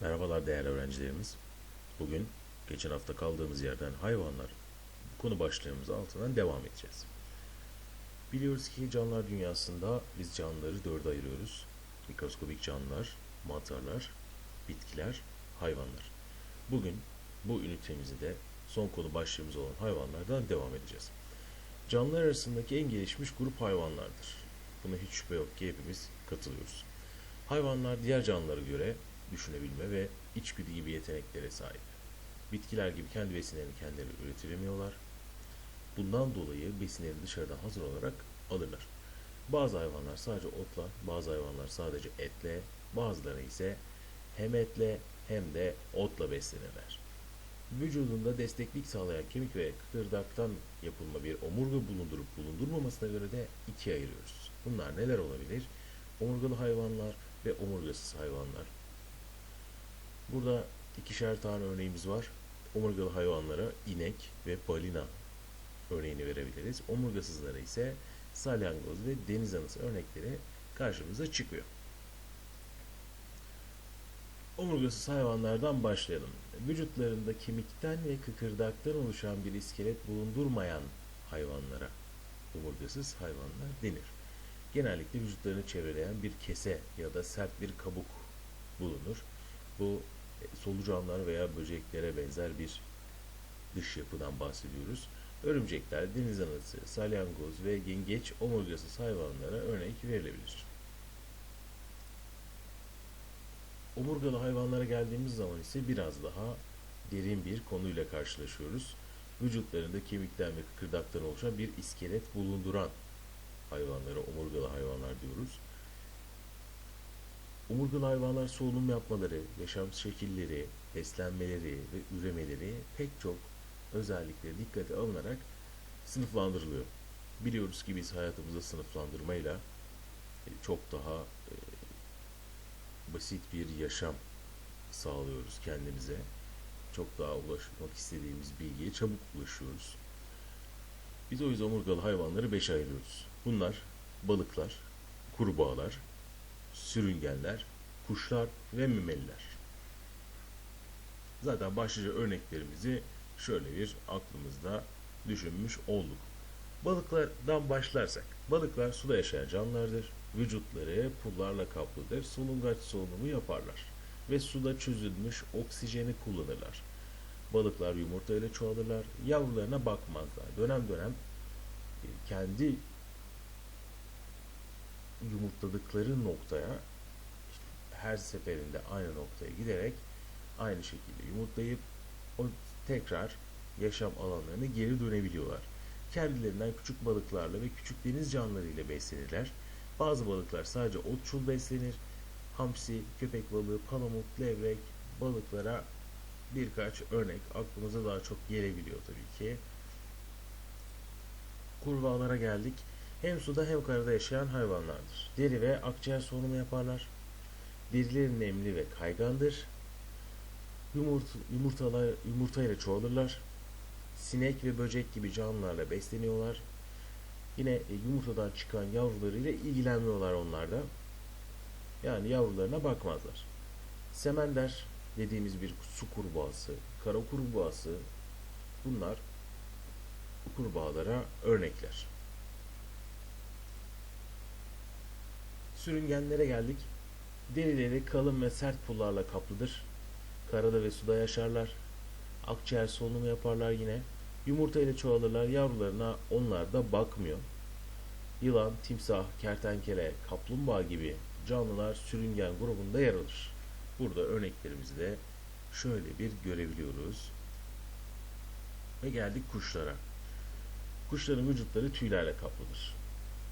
Merhabalar değerli öğrencilerimiz. Bugün geçen hafta kaldığımız yerden hayvanlar konu başlığımız altından devam edeceğiz. Biliyoruz ki canlılar dünyasında biz canlıları dörde ayırıyoruz. Mikroskobik canlılar, mantarlar, bitkiler, hayvanlar. Bugün bu ünitemizde de son konu başlığımız olan hayvanlardan devam edeceğiz. Canlılar arasındaki en gelişmiş grup hayvanlardır. Buna hiç şüphe yok ki hepimiz katılıyoruz. Hayvanlar diğer canlılara göre düşünebilme ve içgüdü gibi yeteneklere sahip. Bitkiler gibi kendi besinlerini kendileri üretilemiyorlar. Bundan dolayı besinleri dışarıdan hazır olarak alırlar. Bazı hayvanlar sadece otla, bazı hayvanlar sadece etle, bazıları ise hem etle hem de otla beslenirler. Vücudunda desteklik sağlayan kemik ve kıkırdaktan yapılma bir omurga bulundurup bulundurmamasına göre de ikiye ayırıyoruz. Bunlar neler olabilir? Omurgalı hayvanlar ve omurgasız hayvanlar. Burada ikişer tane örneğimiz var. Omurgalı hayvanlara inek ve balina örneğini verebiliriz. Omurgasızlara ise salyangoz ve deniz anası örnekleri karşımıza çıkıyor. Omurgasız hayvanlardan başlayalım. Vücutlarında kemikten ve kıkırdaktan oluşan bir iskelet bulundurmayan hayvanlara omurgasız hayvanlar denir. Genellikle vücutlarını çevreleyen bir kese ya da sert bir kabuk bulunur. Bu solucanlar veya böceklere benzer bir dış yapıdan bahsediyoruz. Örümcekler, deniz anası, salyangoz ve yengeç omurgasız hayvanlara örnek verilebilir. Omurgalı hayvanlara geldiğimiz zaman ise biraz daha derin bir konuyla karşılaşıyoruz. Vücutlarında kemikten ve kıkırdaktan oluşan bir iskelet bulunduran hayvanlara omurgalı hayvanlar diyoruz. Omurgalı hayvanlar solunum yapmaları, yaşam şekilleri, beslenmeleri ve üremeleri pek çok özellikleri dikkate alınarak sınıflandırılıyor. Biliyoruz ki biz hayatımızda sınıflandırmayla e, çok daha e, basit bir yaşam sağlıyoruz kendimize. Çok daha ulaşmak istediğimiz bilgiye çabuk ulaşıyoruz. Biz o yüzden omurgalı hayvanları beşe ayırıyoruz. Bunlar balıklar, kurbağalar, sürüngenler, kuşlar ve memeliler. Zaten başlıca örneklerimizi şöyle bir aklımızda düşünmüş olduk. Balıklardan başlarsak, balıklar suda yaşayan canlılardır. Vücutları pullarla kaplıdır. Solungaç solunumu yaparlar. Ve suda çözülmüş oksijeni kullanırlar. Balıklar yumurta ile çoğalırlar. Yavrularına bakmazlar. Dönem dönem e, kendi yumurtladıkları noktaya işte her seferinde aynı noktaya giderek aynı şekilde yumurtlayıp o tekrar yaşam alanlarına geri dönebiliyorlar. Kendilerinden küçük balıklarla ve küçük deniz canlılarıyla beslenirler. Bazı balıklar sadece otçul beslenir. Hamsi, köpek balığı, palamut, levrek balıklara birkaç örnek aklımıza daha çok gelebiliyor tabii ki. Kurbağalara geldik. Hem suda hem karada yaşayan hayvanlardır. Deri ve akciğer solunumu yaparlar. Derileri nemli ve kaygandır. Yumurt, yumurtalar, yumurtayla çoğalırlar. Sinek ve böcek gibi canlılarla besleniyorlar. Yine e, yumurtadan çıkan yavrularıyla ilgilenmiyorlar onlar da. Yani yavrularına bakmazlar. Semender dediğimiz bir su kurbağası, kara kurbağası bunlar kurbağalara örnekler. Sürüngenlere geldik. Derileri kalın ve sert pullarla kaplıdır. Karada ve suda yaşarlar. Akciğer solunumu yaparlar yine. Yumurta ile çoğalırlar. Yavrularına onlar da bakmıyor. Yılan, timsah, kertenkele, kaplumbağa gibi canlılar sürüngen grubunda yer alır. Burada örneklerimizi de şöyle bir görebiliyoruz. Ve geldik kuşlara. Kuşların vücutları tüylerle kaplıdır.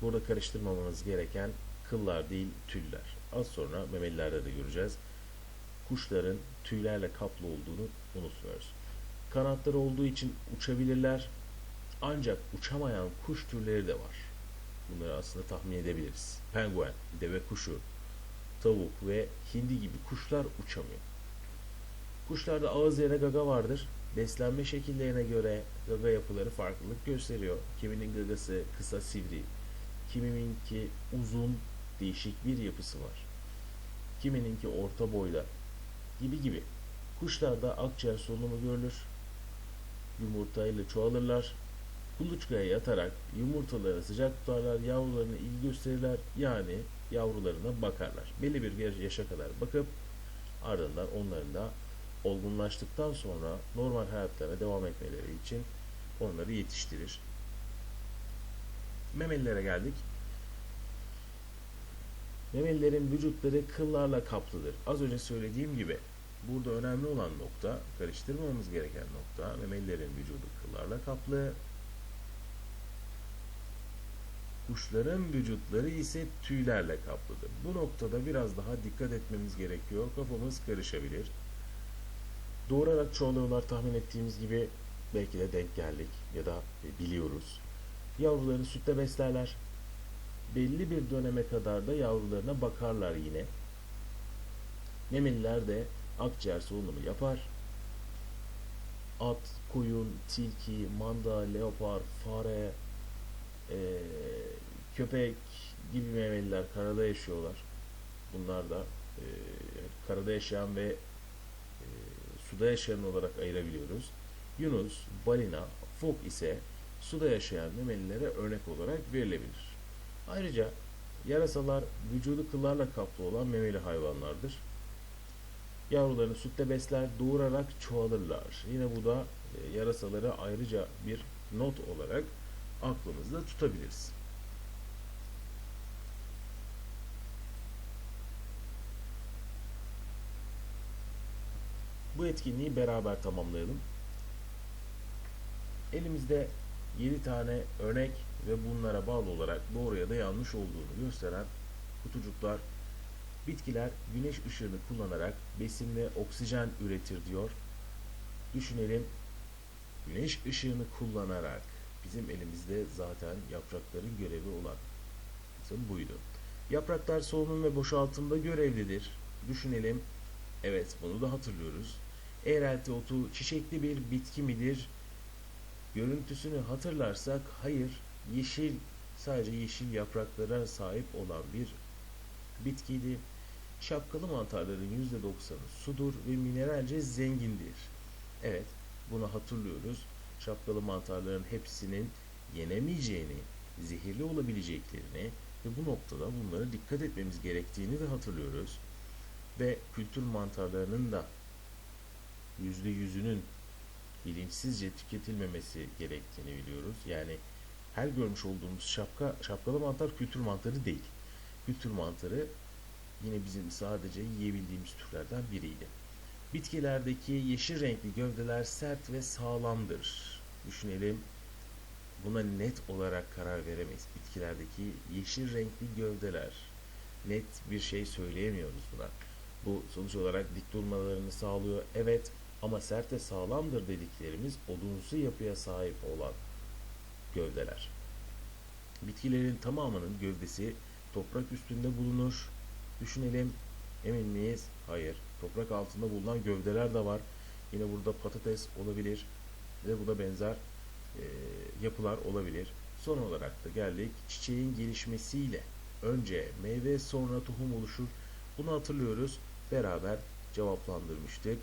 Burada karıştırmamanız gereken kıllar değil tüller. Az sonra memelilerde de göreceğiz. Kuşların tüylerle kaplı olduğunu unutmuyoruz. Kanatları olduğu için uçabilirler. Ancak uçamayan kuş türleri de var. Bunları aslında tahmin edebiliriz. Penguen, deve kuşu, tavuk ve hindi gibi kuşlar uçamıyor. Kuşlarda ağız yerine gaga vardır. Beslenme şekillerine göre gaga yapıları farklılık gösteriyor. Kiminin gagası kısa sivri, kimininki uzun değişik bir yapısı var. Kimininki orta boyda, gibi gibi. Kuşlarda akciğer solunumu görülür. Yumurtayla çoğalırlar. Kuluçkaya yatarak yumurtalarını sıcak tutarlar, yavrularına ilgi gösterirler. Yani yavrularına bakarlar. Belli bir yaşa kadar bakıp ardından onların da olgunlaştıktan sonra normal hayatlarına devam etmeleri için onları yetiştirir. Memelilere geldik. Memelilerin vücutları kıllarla kaplıdır. Az önce söylediğim gibi burada önemli olan nokta, karıştırmamamız gereken nokta memelilerin vücudu kıllarla kaplı. Kuşların vücutları ise tüylerle kaplıdır. Bu noktada biraz daha dikkat etmemiz gerekiyor. Kafamız karışabilir. Doğurarak çoğalıyorlar tahmin ettiğimiz gibi belki de denk geldik ya da biliyoruz. Yavrularını sütle beslerler. Belli bir döneme kadar da yavrularına bakarlar yine. Memeliler de akciğer solunumu yapar. At, koyun, tilki, manda, leopar, fare, e, köpek gibi memeliler karada yaşıyorlar. Bunlar da e, karada yaşayan ve e, suda yaşayan olarak ayırabiliyoruz. Yunus, balina, fok ise suda yaşayan memelilere örnek olarak verilebilir. Ayrıca yarasalar vücudu kıllarla kaplı olan memeli hayvanlardır. Yavrularını sütle besler, doğurarak çoğalırlar. Yine bu da e, yarasaları ayrıca bir not olarak aklımızda tutabiliriz. Bu etkinliği beraber tamamlayalım. Elimizde 7 tane örnek ve bunlara bağlı olarak doğru ya da yanlış olduğunu gösteren kutucuklar bitkiler güneş ışığını kullanarak besin ve oksijen üretir diyor. Düşünelim güneş ışığını kullanarak bizim elimizde zaten yaprakların görevi olan kısım buydu. Yapraklar solunum ve boşaltımda görevlidir. Düşünelim. Evet bunu da hatırlıyoruz. Eğrelti otu çiçekli bir bitki midir? Görüntüsünü hatırlarsak hayır yeşil sadece yeşil yapraklara sahip olan bir bitkiydi. Şapkalı mantarların %90'ı sudur ve mineralce zengindir. Evet bunu hatırlıyoruz. Şapkalı mantarların hepsinin yenemeyeceğini, zehirli olabileceklerini ve bu noktada bunlara dikkat etmemiz gerektiğini de hatırlıyoruz. Ve kültür mantarlarının da %100'ünün bilinçsizce tüketilmemesi gerektiğini biliyoruz. Yani her görmüş olduğumuz şapka, şapkalı mantar kültür mantarı değil. Kültür mantarı yine bizim sadece yiyebildiğimiz türlerden biriydi. Bitkilerdeki yeşil renkli gövdeler sert ve sağlamdır. Düşünelim. Buna net olarak karar veremeyiz. Bitkilerdeki yeşil renkli gövdeler. Net bir şey söyleyemiyoruz buna. Bu sonuç olarak dik durmalarını sağlıyor. Evet ama sert ve sağlamdır dediklerimiz odunsu yapıya sahip olan gövdeler. Bitkilerin tamamının gövdesi toprak üstünde bulunur. Düşünelim, emin miyiz? Hayır. Toprak altında bulunan gövdeler de var. Yine burada patates olabilir ve bu benzer e, yapılar olabilir. Son olarak da geldik çiçeğin gelişmesiyle önce meyve sonra tohum oluşur. Bunu hatırlıyoruz. Beraber cevaplandırmıştık.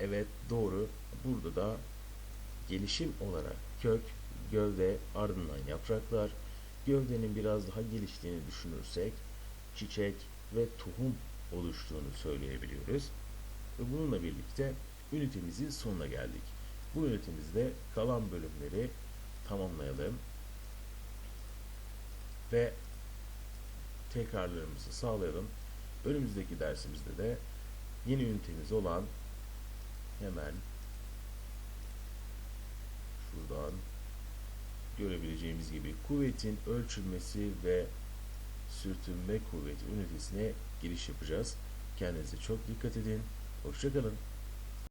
Evet doğru. Burada da gelişim olarak kök, gövde, ardından yapraklar. Gövdenin biraz daha geliştiğini düşünürsek çiçek ve tohum oluştuğunu söyleyebiliyoruz. Ve bununla birlikte ünitemizin sonuna geldik. Bu ünitemizde kalan bölümleri tamamlayalım. Ve tekrarlarımızı sağlayalım. Önümüzdeki dersimizde de yeni ünitemiz olan hemen şuradan görebileceğimiz gibi kuvvetin ölçülmesi ve sürtünme kuvveti ünitesine giriş yapacağız. Kendinize çok dikkat edin. Hoşçakalın.